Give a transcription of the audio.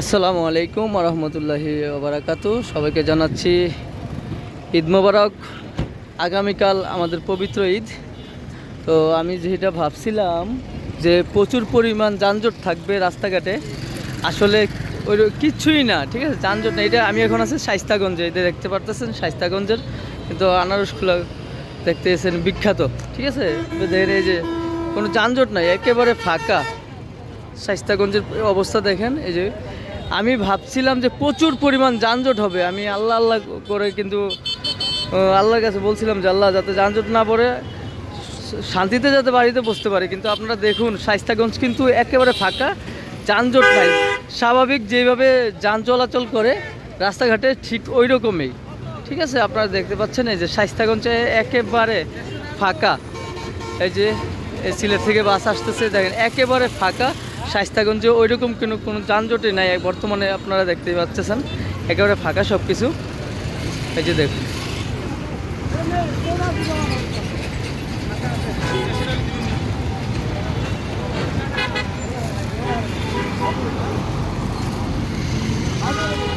আসসালামু আলাইকুম রহমতুল্লাহি বারাকাতু সবাইকে জানাচ্ছি ঈদ মোবারক। আগামীকাল আমাদের পবিত্র ঈদ। তো আমি যেটা ভাবছিলাম যে প্রচুর পরিমাণ যানজট থাকবে রাস্তাঘাটে। আসলে ওই কিচ্ছুই না, ঠিক আছে? যানজট না, এটা আমি এখন আছি শাইস্তাগঞ্জে এটা দেখতে পারতেছেন শাইস্তাগঞ্জের, কিন্তু আনারসখোলা দেখতে এসেছেন বিখ্যাত, ঠিক আছে? দেখেন এই যে কোনো যানজট নাই, একেবারে ফাঁকা। শাইস্তাগঞ্জের অবস্থা দেখেন, এই যে আমি ভাবছিলাম যে প্রচুর পরিমাণ যানজট হবে। আমি আল্লাহ আল্লাহ করে কিন্তু আল্লাহর কাছে বলছিলাম যে আল্লাহ যাতে যানজট না পড়ে, শান্তিতে যাতে বাড়িতে বসতে পারে। কিন্তু আপনারা দেখুন শাইস্তাগঞ্জ কিন্তু একেবারে ফাঁকা, যানজট নাই। স্বাভাবিক যেভাবে যান চলাচল করে, রাস্তাঘাটে ঠিক ওই রকমই ঠিক আছে, আপনারা দেখতে পাচ্ছেন এই যে শাইস্তাগঞ্জে একেবারে ফাঁকা। এই যে সিলেট থেকে বাস আসতেছে। দেখেন, একেবারে ফাঁকা। স্বাস্থ্যগঞ্জে ওই রকম কোনো কোনো যানজটই নাই। বর্তমানে আপনারা দেখতে পাচ্ছেন। একেবারে ফাঁকা সব কিছু এই যে দেখুন।